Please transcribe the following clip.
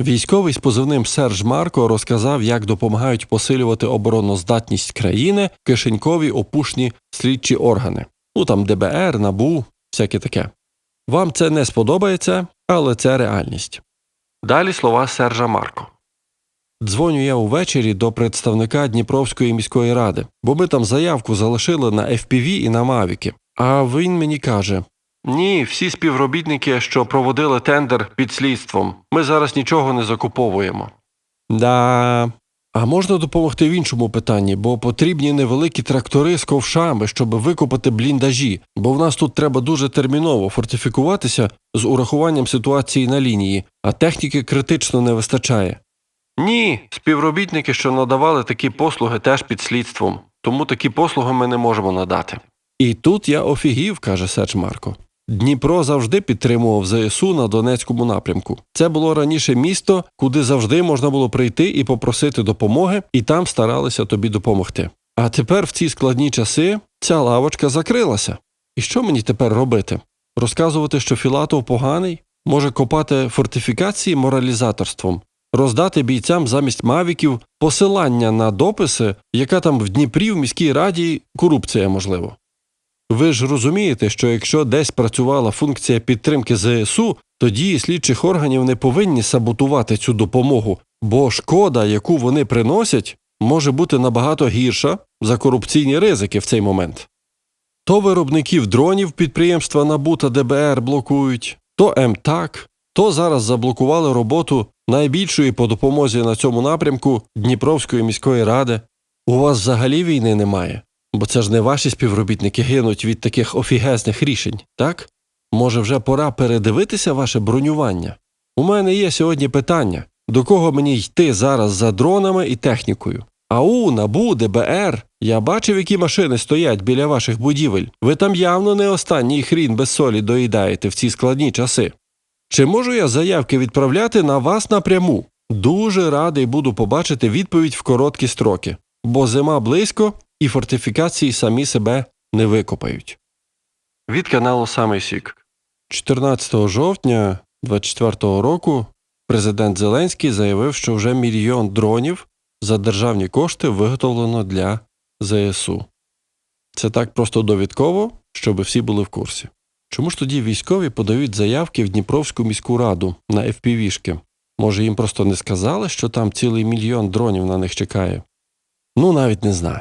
Військовий з позивним Серж Марко розказав, як допомагають посилювати обороноздатність країни кишенькові опушні слідчі органи. Ну там ДБР, НАБУ, всяке таке. Вам це не сподобається, але це реальність. Далі слова Сержа Марко. Дзвоню я увечері до представника Дніпровської міської ради, бо ми там заявку залишили на FPV і на Мавіки. А він мені каже: Ні, всі співробітники, що проводили тендер під слідством, ми зараз нічого не закуповуємо. Да. А можна допомогти в іншому питанні, бо потрібні невеликі трактори з ковшами, щоб викопати бліндажі, бо в нас тут треба дуже терміново фортифікуватися з урахуванням ситуації на лінії, а техніки критично не вистачає. Ні, співробітники, що надавали такі послуги, теж під слідством, тому такі послуги ми не можемо надати. І тут я офігів, каже Серж Марко. Дніпро завжди підтримував ЗСУ на Донецькому напрямку. Це було раніше місто, куди завжди можна було прийти і попросити допомоги, і там старалися тобі допомогти. А тепер в ці складні часи ця лавочка закрилася. І що мені тепер робити? Розказувати, що Філатов поганий, може копати фортифікації моралізаторством, роздати бійцям замість мавіків посилання на дописи, яка там в Дніпрі в міській раді корупція можливо. Ви ж розумієте, що якщо десь працювала функція підтримки ЗСУ, то дії слідчих органів не повинні саботувати цю допомогу, бо шкода, яку вони приносять, може бути набагато гірша за корупційні ризики в цей момент. То виробників дронів підприємства НАБУ та ДБР блокують, то МТАК, то зараз заблокували роботу найбільшої по допомозі на цьому напрямку Дніпровської міської ради. У вас взагалі війни немає. Бо це ж не ваші співробітники гинуть від таких офігезних рішень, так? Може, вже пора передивитися ваше бронювання? У мене є сьогодні питання: до кого мені йти зараз за дронами і технікою? АУ, НАБУ, ДБР. Я бачив, які машини стоять біля ваших будівель. Ви там явно не останній хрін без солі доїдаєте в ці складні часи. Чи можу я заявки відправляти на вас напряму? Дуже радий буду побачити відповідь в короткі строки, бо зима близько і фортифікації самі себе не викопають. Від каналу Самий Сік. 14 жовтня 24 року президент Зеленський заявив, що вже мільйон дронів за державні кошти виготовлено для ЗСУ. Це так просто довідково, щоб всі були в курсі. Чому ж тоді військові подають заявки в Дніпровську міську раду на FPV-шки? Може, їм просто не сказали, що там цілий мільйон дронів на них чекає? Ну, навіть не знаю.